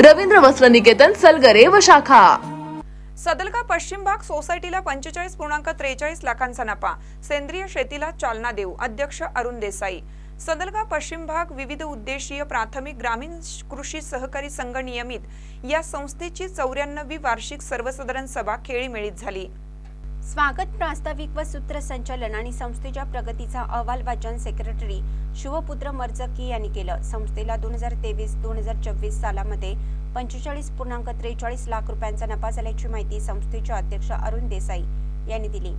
रवींद्र वस्त्र निकेतन सलगरे व शाखा. सदलका पश्चिम भाग सोसायटीला पंचेचाळीस पूर्णांक त्रेचाळीस लाखांचा नफा सेंद्रिय शेतीला चालना देऊ अध्यक्ष अरुण देसाई. सदलगा पश्चिम भाग विविध उद्देशीय प्राथमिक ग्रामीण कृषी सहकारी संघ नियमित या संस्थेची चौऱ्याण्णवी वार्षिक सर्वसाधारण सभा खेळीमेळीत झाली. स्वागत प्रास्ताविक व सूत्रसंचालन आणि संस्थेच्या प्रगतीचा अहवाल वाचन सेक्रेटरी शिवपुत्र मर्जकी यांनी केलं. संस्थेला दोन हजार तेवीस दोन हजार चोवीस सालामध्ये पंचेचाळीस पूर्णांक त्रेचाळीस लाख रुपयांचा नफा झाल्याची माहिती संस्थेचे अध्यक्ष अरुण देसाई यांनी दिली.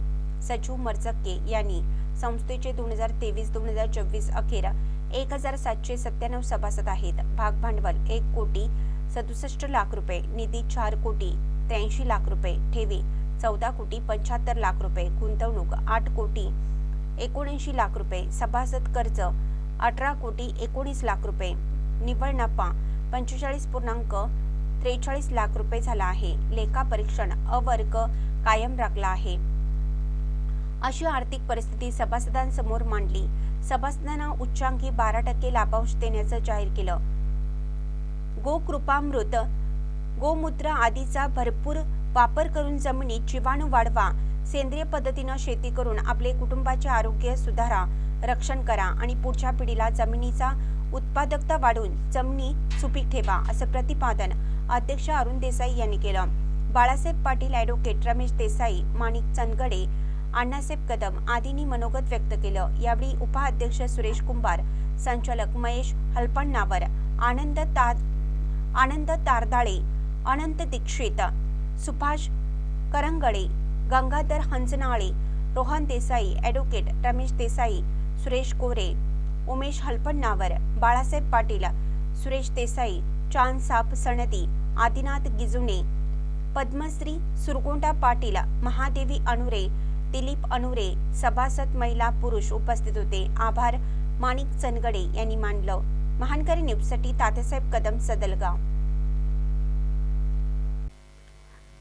सचिव मर्जक्के यांनी संस्थेचे दोन हजार तेवीस दोन हजार चोवीस अखेर एक हजार सातशे सत्त्याण्णव सभासद आहेत. भाग भांडवल एक कोटी सदुसष्ट लाख रुपये निधी चार कोटी त्र्याऐंशी लाख रुपये ठेवी. चौदा कोटी पंच्याहत्तर लाख रुपये गुंतवणूक आठ कोटी एकोणऐंशी लाख रुपये सभासद कर्ज अठरा कोटी एकोणीस लाख रुपये निव्वळ नफा पंचेचाळीस पूर्णांक त्रेचाळीस लाख रुपये झाला आहे. लेखा परीक्षण अवर्ग कायम राखला आहे. अशी आर्थिक परिस्थिती सभासदांसमोर मांडली. सभासदांना उच्चांकी बारा टक्के लाभांश देण्याचं जाहीर केलं. गोकृपामृत गोमूत्र आदीचा भरपूर वापर करून जमिनीत जीवाणू वाढवा. सेंद्रिय पद्धतीनं शेती करून आपले कुटुंबाचे आरोग्य सुधारा रक्षण करा आणि पुढच्या पिढीला जमिनीचा उत्पादकता वाढवून जमिनी सुपीक ठेवा असं प्रतिपादन अध्यक्ष अरुण देसाई यांनी केलं. बाळासाहेब पाटील ॲडव्होकेट रमेश देसाई माणिक चनगडे अण्णासाहेब कदम आदींनी मनोगत व्यक्त केलं. यावेळी उपाध्यक्ष सुरेश कुंभार संचालक महेश हलपण्णावर आनंद ता आनंद तारदाळे अनंत दीक्षित सुभाष करंगडे गंगाधर हंजनाळे रोहन देसाई ॲडव्होकेट रमेश देसाई सुरेश कोरे उमेश हलपण्णावर बाळासाहेब पाटील सुरेश देसाई चांद साप सणदी आदिनाथ गिजुणे पद्मश्री सुरगोंडा पाटील महादेवी अनुरे दिलीप अनुरे सभासद महिला पुरुष उपस्थित होते आभार माणिक चनगडे यांनी मानलं महानकरी न्यूजसाठी तात्यासाहेब कदम सदलगाव